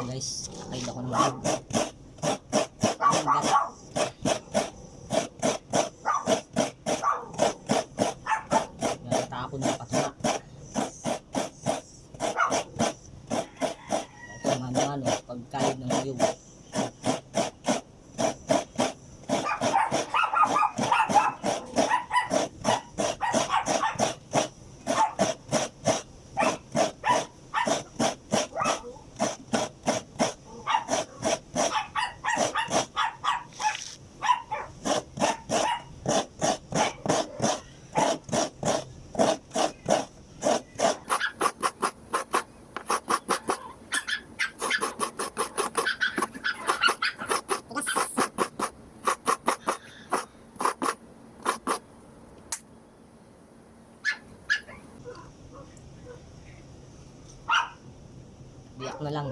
ko guys. Kain ako ng guys. Nakatapon ng patula. Kahit sa mga ano, pagkain ng niyog. Biyak na lang.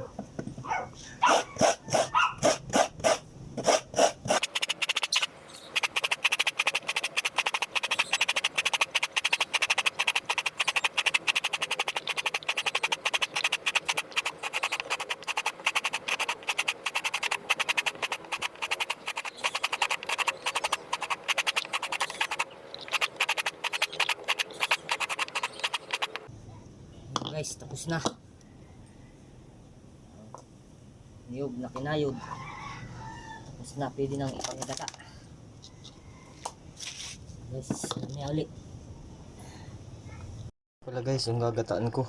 Guys, tapos na. Niyog na kinayod. Tapos na, pwede nang ipangigata. Guys, kami ulit. Pala guys, yung gagataan ko.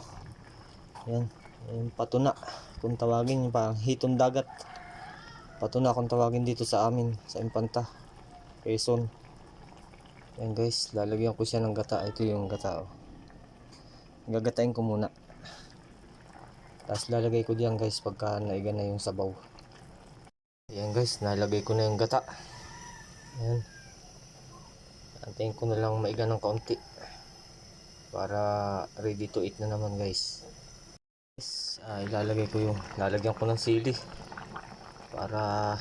Yan, yung patuna. Kung tawagin, yung parang hitong dagat. Patuna kung tawagin dito sa amin, sa Impanta. Quezon. Yan guys, lalagyan ko siya ng gata. Ito yung gata. Oh. Gagatain ko muna. Tapos lalagay ko diyan guys pagka naiga na yung sabaw. Ayan guys, nalagay ko na yung gata. Ayan. Antayin ko na lang maiga ng kaunti para ready to eat na naman guys guys ah, ilalagay ko yung lalagyan ko ng sili para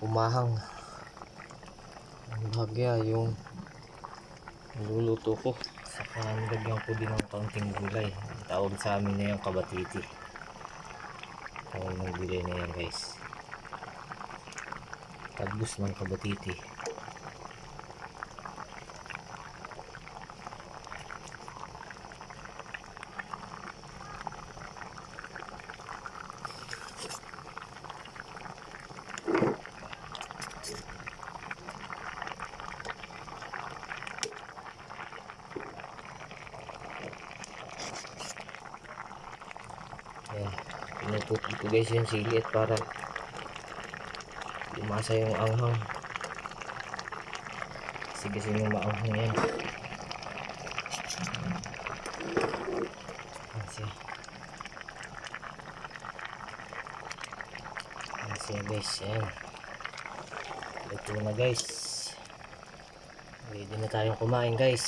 umahang ang bahagya yung niluluto ko saka nilagyan ko din ng kaunting gulay. Ang tawag sa amin na yung kabatiti. Tawag ng gulay na yan guys. Tagbus ng kabatiti Ayan, pinuputol ko guys yung sili para lumasa yung anghang. Kasi kasi yung maanghang yan. Ayan siya guys. Ayan. Ito na guys. Ready na tayong kumain guys.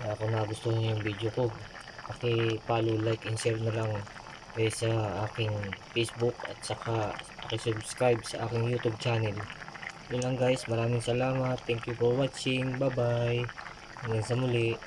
Kaya kung nagustuhan niyo yung video ko, paki-follow, like, and share na lang guys sa aking Facebook at saka paki-subscribe sa aking YouTube channel. Yun lang guys, maraming salamat. Thank you for watching. Bye-bye. Hanggang sa muli.